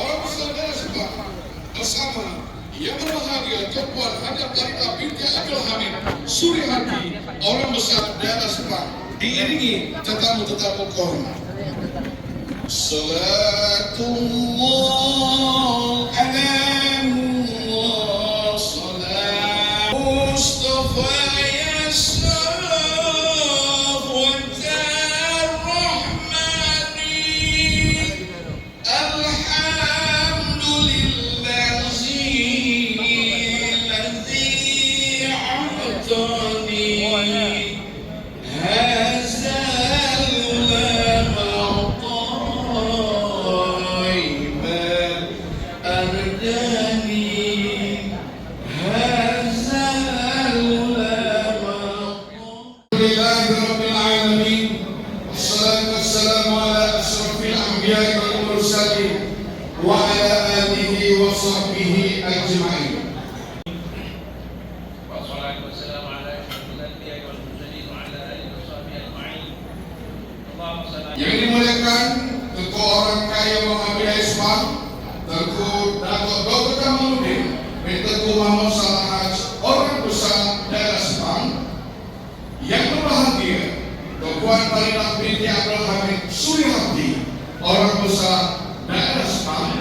Alhamdulillah bersama yang berbahagia Tuan Haji Tarika binti Abdul Hamid Suri Hati orang besar Dara Sepak diiringi tetamu-tetamu korma. Salatullah ala Allah Salam Mustafa Tuan Farinah binti Abdul Hamid Suryati Orang besar daerah Sepang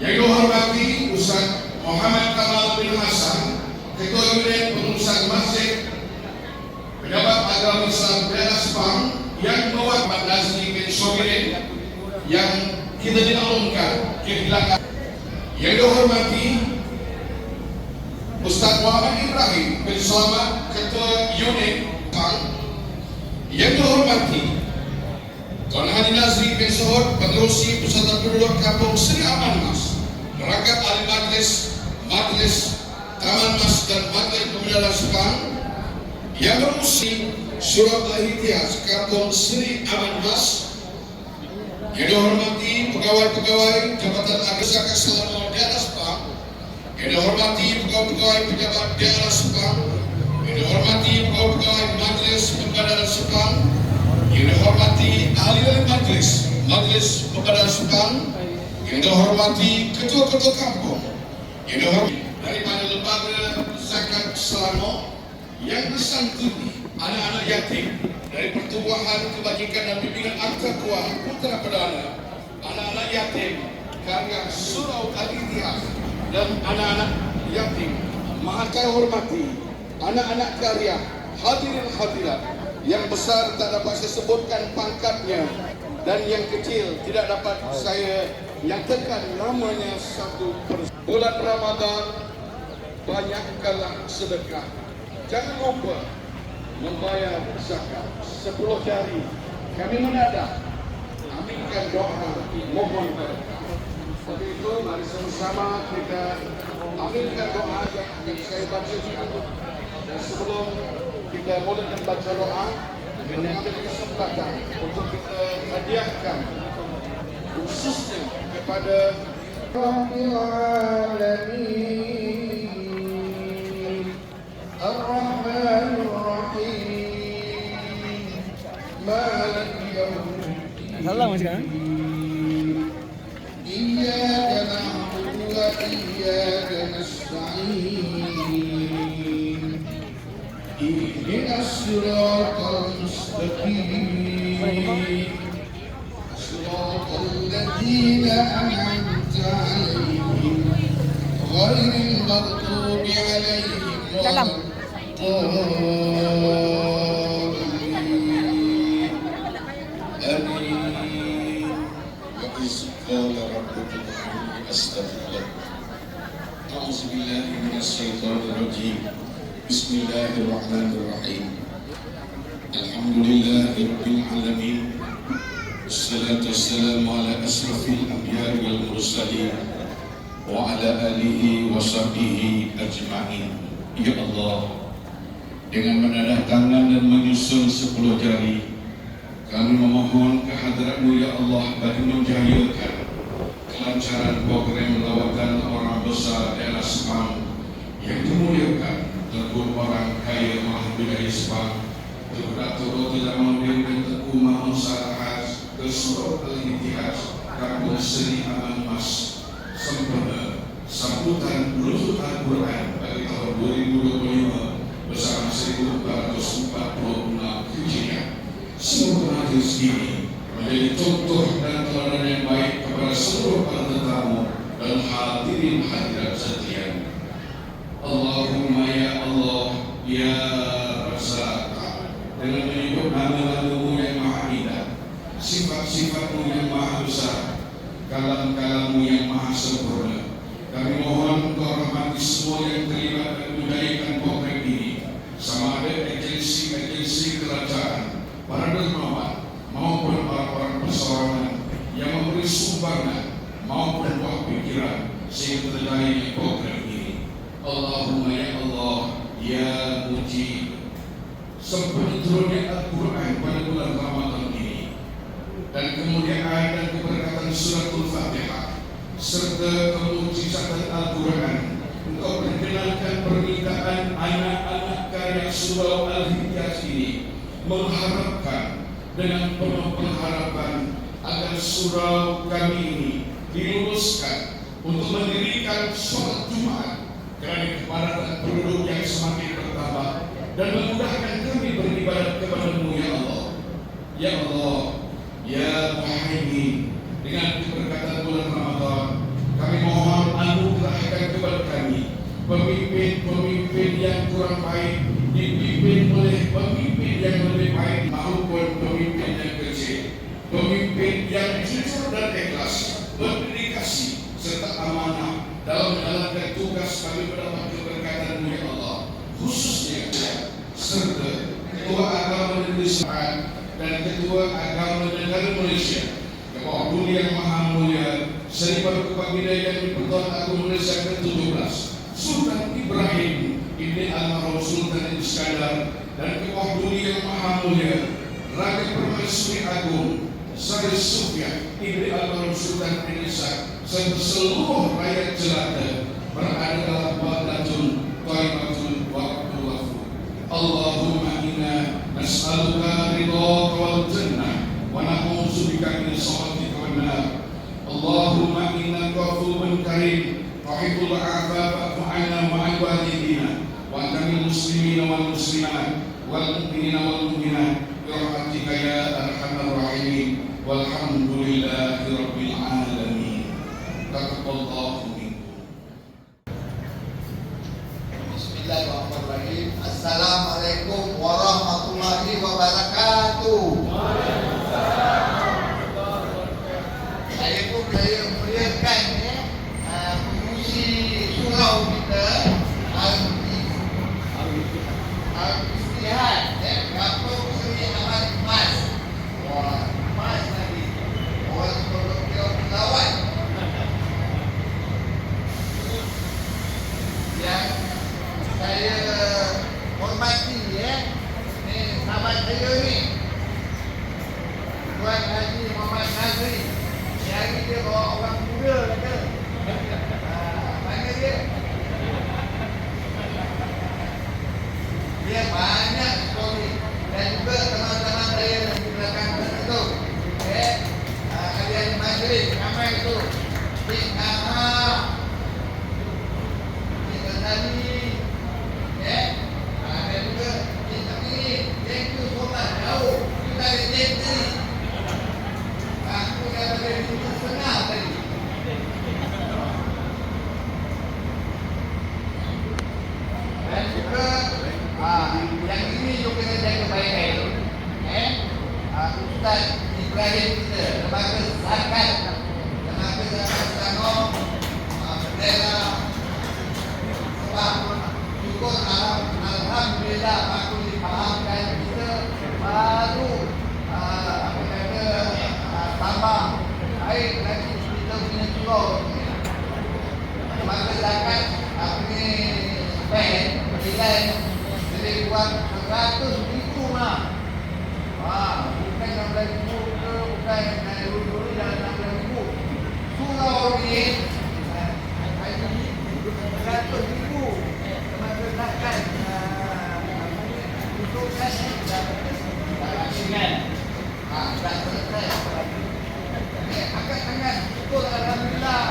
Yang dihormati Ustaz Muhammad Kamal bin Hasan Ketua Unit Pengurusan Masjid Pejabat Agama Islam daerah Sepang yang membawa Ahmad Nazmi bin Sobirin yang kita dimaklumkan kehilangan yang dihormati Ustaz Muhammad Ibrahim bin Selamat Ketua Unit Sepang yang dihormati Tuan Haji Nazri bin Sohor Penerusi Pusat Penduduk Kampung Seri Aman Mas Rakyat Ahli Majlis Majlis Taman Mas dan Majlis Pemuda Sepang yang bermusi Surat Al-Ihtiyaz Kampung Seri Aman Mas. Yang dihormati pegawai-pegawai Jabatan Agama Selama Daerah Sepang yang dihormati pegawai-pegawai pejabat daerah Sepang yang dihormati pegawai-pegawai Majlis Pemuda Sepang yang dihormati ahli-ahli majlis Majlis Pemuda Sepang yang dihormati ketua-ketua kampung yang dihormati daripada lembaga zakat Selangor yang disantuni anak-anak yatim dari pertumbuhan kebajikan dan bimbingan akta kuah putra perdana anak-anak yatim karya surau al-ihtiyaz dan anak-anak yatim. Maha kaya hormati anak-anak karya hadirin hadirat yang besar tak dapat saya sebutkan pangkatnya dan yang kecil tidak dapat saya nyatakan namanya satu persatu bulan Ramadan banyakkanlah sedekah Jangan lupa membayar zakat. Sepuluh jari kami menadak. Aminkan doa mohon berkah. Untuk itu mari sama-sama kita aminkan doa yang saya bacakan. Dan sebelum kita mulakan baca doa, mengambil kesempatan untuk kita hadiahkan khususnya kepada Alamin Salam macam kan? Iyyaka na'budu wa iyyaka nasta'in. Ihdinas siratal mustaqim. Siratal ladzina an'amta 'alaihim ghairil maghdubi 'alaihim. الرحمن الرحيم الحمد لله رب العالمين والصلاة والسلام على أشرف الأنبياء والمرسلين وعلى آله وصحبه أجمعين Ya Allah Dengan menadah tangan dan menyusun sepuluh jari Kami memohon kehadratmu Ya Allah Bagi menjayakan Kelancaran Roti Lamaudin dan Teguh Mahmud Sarahaz Kesuruh Al-Ihtihaz Kampung Seri Aman Mas sambutan Nuzul Al-Quran bagi tahun 2025 bersama 1446 Hijriah. Semoga hadis ini menjadi contoh dan teladan yang baik kepada seluruh para tetamu dan hadirin hadirat sekalian. Allahumma ya Allah ya dengan menyebut nama-namamu yang maha indah sifat-sifatmu yang maha besar kalam-kalammu yang maha sempurna kami mohon engkau rahmati semua yang terlibat dan menjadikan program ini sama ada agensi-agensi kerajaan para dermawan maupun orang-orang perseorangan yang memberi sumbangan maupun buah pikiran sehingga terjadi program ini. Allahumma ya Allah ya mujib sempurna Al-Quran pada bulan Ramadan ini. Dan kemudian ayat dan keberkatan suratul Fatihah serta kemujizatan Al-Quran untuk perkenalkan permintaan anak-anak karya surau Al-Hijaz ini mengharapkan dengan penuh pengharapan agar surau kami ini diluluskan untuk mendirikan sholat Jumat kerana kepadatan penduduk yang semakin bertambah dan memudahkan ya Allah Dan ketua agama negara Malaysia. Kepala Budi yang Maha Mulia Seri Berkepagidai yang Dipertuan Agung Malaysia ke-17 Sultan Ibrahim Ibn Al-Mahrum Sultan Iskandar dan Kepala Budi yang Maha Mulia Raja Permaisuri Agung Sari Sufyan Ibn Al-Mahrum Sultan Indonesia serta seluruh rakyat jelata berada dalam Baghdadun Taibatun Waqtu Allahumma inna nas'aluka ridhaka wal jannah. Wa na'udzu bika min sakhatika wan nar. Allahumma innaka afuwwun karim. Tuhibbul afwa fa'fu 'anna wa 'an walidina wa minal muslimina wal muslimat. Wal mu'minina wal mu'minat. Bi rahmatika ya arhamar rahimin walhamdulillahi rabbil alamin taqabbalallahu minkum Bismillahirrahmanirrahim. Assalamualaikum warahmatullahi wabarakatuh. Saya pun saya muliakan ya, uh, pengusi surau kita Al-Istihad ya, Datuk Seri Ahmad Mas. Wah, Mas lagi. Orang kolokvial pelawat. yang saya hormati ya ni sahabat saya ni Tuan Haji Muhammad Nazri ni hari dia bawa orang muda kata Ah, mana dia dia banyak story dan juga teman-teman saya yang di belakang sana tu eh ah, Haji Haji Mazri ramai tu Cik Ahmad kita tadi ya ada juga kita ini thank you so much jauh kita dari Jepti aku dah dari itu setengah tadi dan juga ah, yang ini juga kena jaga baik-baik eh? Ah, Ustaz Ibrahim kita lembaga zakat lembaga zakat Selangor ah, bendera sebab syukur alham- Alhamdulillah aku difahamkan kita baru uh, apa kata uh, tambah baik lagi kita punya surau ni. maka zakat apa ni spend nilai lebih kurang 100 ribu mah Wah, bukan 16 ribu ke bukan eh, dulu-dulu jangan 16 ribu surau ni eh, haji 100 ribu maka zakat uh, apa ni untuk kan dapat dengan ah dah selesai eh angkat tangan syukur alhamdulillah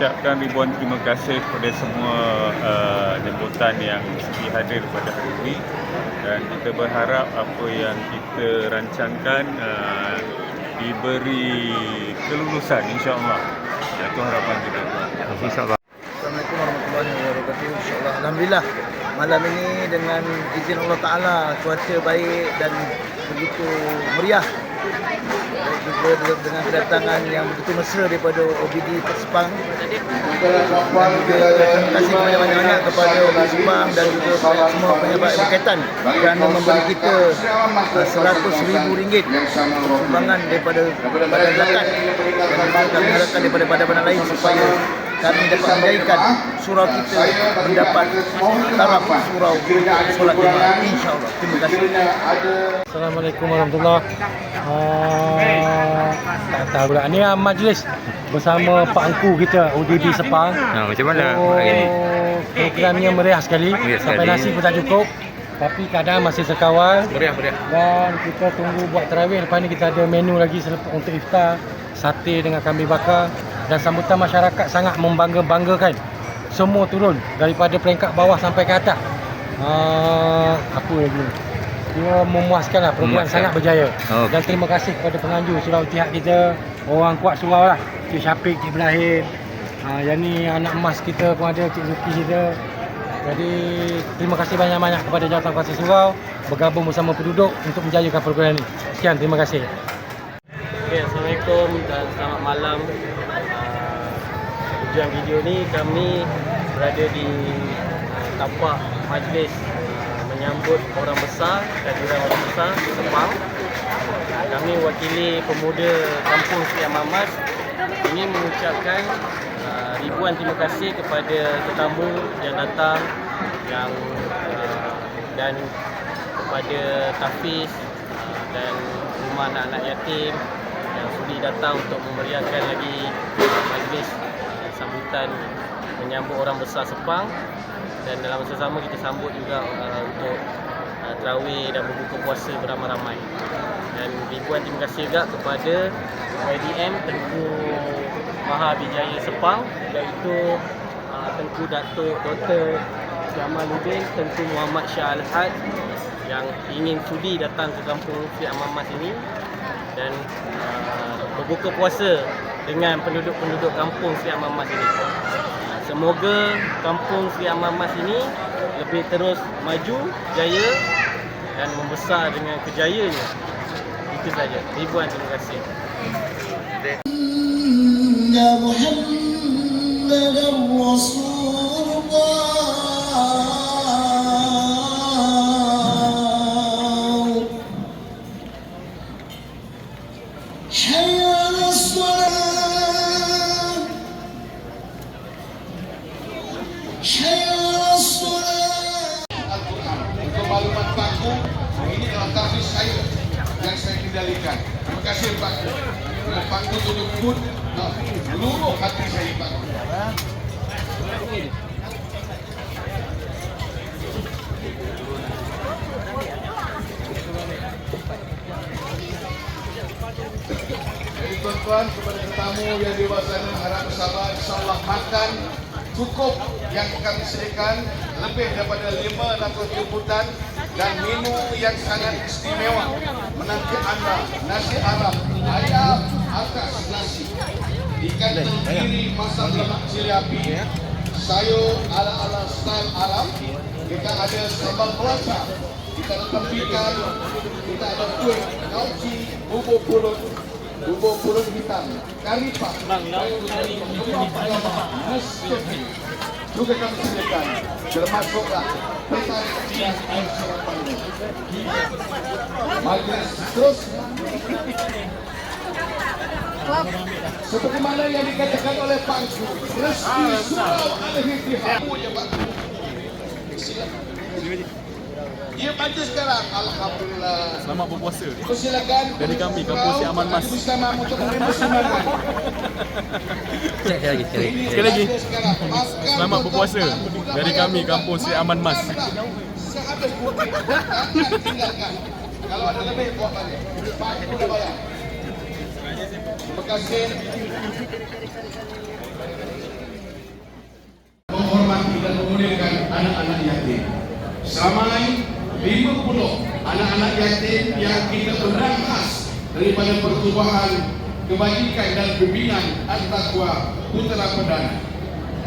mengucapkan ribuan terima kasih kepada semua uh, jemputan yang sudi hadir pada hari ini dan kita berharap apa yang kita rancangkan uh, diberi kelulusan insya-Allah. Itu harapan kita. InsyaAllah. Assalamualaikum warahmatullahi wabarakatuh. InsyaAllah. Alhamdulillah. Malam ini dengan izin Allah Ta'ala cuaca baik dan begitu meriah. Juga dengan kedatangan yang begitu mesra daripada OBD Persepang. Terima kasih banyak-banyak kepada Sepang dan juga semua yang berkaitan kerana memberi kita RM100,000 sumbangan daripada badan zakat. Dan kami harapkan daripada badan-badan lain supaya kami dapat menjadikan surau kita mendapat taraf surau solat jumaat. Insyaallah. Terima kasih. Assalamualaikum warahmatullahi uh, Tak tahu pula. Ni uh, majlis Bersama Pak Angku kita ODB Sepang. Ha, macam mana Oh, hari ni? Programnya meriah sekali. Meriah Sampai sekali. nasi pun tak cukup. Tapi keadaan masih sekawal Meriah, meriah. Dan kita tunggu buat terawih. Lepas ni kita ada menu lagi selepas untuk iftar. Sate dengan kambing bakar Dan sambutan masyarakat sangat membangga-banggakan Semua turun Daripada peringkat bawah sampai ke atas uh, Apa lagi Dia memuaskan lah Program Memuaskan. sangat berjaya Okey. Dan terima kasih kepada penganjur surau Tihak kita Orang kuat surau lah Cik Syafiq, Cik Ibrahim uh, Yang ni anak emas kita pun ada Cik Zuki kita jadi terima kasih banyak-banyak kepada Jawatan Kuasa Surau bergabung bersama penduduk untuk menjayakan program ini. Sekian, terima kasih. Okay, Assalamualaikum dan selamat malam. Tujuan video ni kami berada di uh, tapak majlis uh, menyambut orang besar, kehadiran orang besar Sepang. Kami wakili pemuda kampung Sri Amamas ingin mengucapkan uh, ribuan terima kasih kepada tetamu yang datang yang uh, dan kepada Tafiz uh, dan rumah anak-anak yatim yang sudi datang untuk memeriahkan lagi majlis sambutan menyambut orang besar Sepang dan dalam masa sama kita sambut juga uh, untuk uh, terawih dan berbuka puasa beramai-ramai dan ribuan terima kasih juga kepada IDM Tengku Mahabijaya Sepang iaitu uh, Tengku Datuk Dr. Jamaluddin Tengku Muhammad Shah Al-Had yang ingin sudi datang ke kampung Sri Amamas ini dan uh, berbuka puasa dengan penduduk-penduduk kampung Sri Amamas ini. Uh, Semoga kampung Sri Amamas ini lebih terus maju, jaya dan membesar dengan kejayanya. Itu saja. Ribuan terima kasih. Tuan-tuan kepada tetamu yang di luar sana harap bersabar insyaAllah makan cukup yang kami sediakan lebih daripada 500 jemputan dan minum yang sangat istimewa. Menanti anda nasi Arab ayam atas nasi. Ikan tenggiri masak lemak cili api sayur ala-ala style Arab. Kita ada sambal pelacak kita ada tempikan kita ada kuih kauci bubur pulut bubur pulut hitam. Kari pak. Juga kami sediakan termasuklah air sarapan majlis terus. Seperti mana yang dikatakan oleh Pak Su Reski Surau Al-Hijrah Pak Silakan dia baca sekarang. Alhamdulillah. Selamat berpuasa. Persilakan. Dari kami, Kampung Si Aman Mas. Selamat untuk menerima sumbangan. Sekali lagi. Sekali lagi. Sekali lagi. Selamat berpuasa. Dari kami, Kampung Si Aman Mas. Sehabis bukit, tinggalkan. Kalau ada lebih, buat balik. Pak, boleh bayar. Terima kasih. Menghormati dan memuliakan anak-anak yatim. Selamat 50 anak-anak yatim yang kita berantas daripada pertubuhan kebajikan dan pembinaan Al-Taqwa Putra Perdana.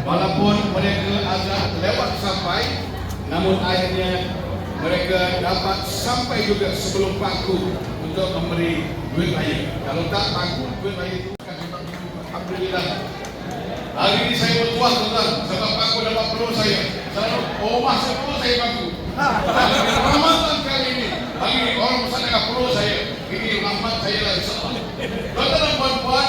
Walaupun mereka agak lewat sampai, namun akhirnya mereka dapat sampai juga sebelum paku untuk memberi duit raya. Kalau tak paku, duit raya itu akan dapat Alhamdulillah. Hari ini saya bertuah tuan sebab paku dapat perlu saya. Selalu, masa perlu saya paku. Ramadan kali ini, ini orang besar dengan perlu saya. Ini rahmat saya lah insyaAllah. Tuan-tuan dan puan-puan,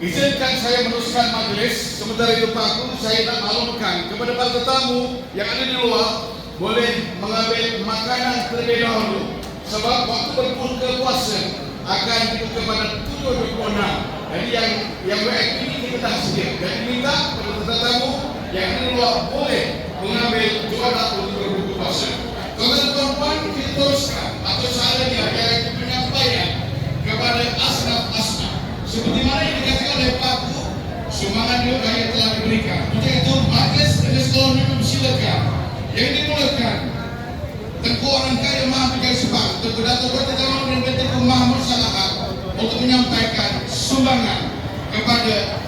Izinkan saya meneruskan majlis Sementara itu Paku saya nak maklumkan Kepada para tetamu yang ada di luar Boleh mengambil makanan terlebih dahulu Sebab waktu berbuka puasa Akan dibuka pada 7.26 Jadi yang yang VIP ini kita dah sedia Jadi minta kepada tetamu yang di luar Boleh mengambil juara untuk berbuka puasa Tuan-tuan dan puan-puan kita teruskan Atau caranya yang penyampaian kepada asnaf-asnaf seperti mana yang dikatakan oleh Paku sumbangan duit rakyat telah diberikan. Untuk itu majlis dan sekolah minum yang dimulakan Tengku orang kaya maha berikan sebab Tengku Kota Jalan dan Tengku Mahmud Salahat untuk menyampaikan sumbangan kepada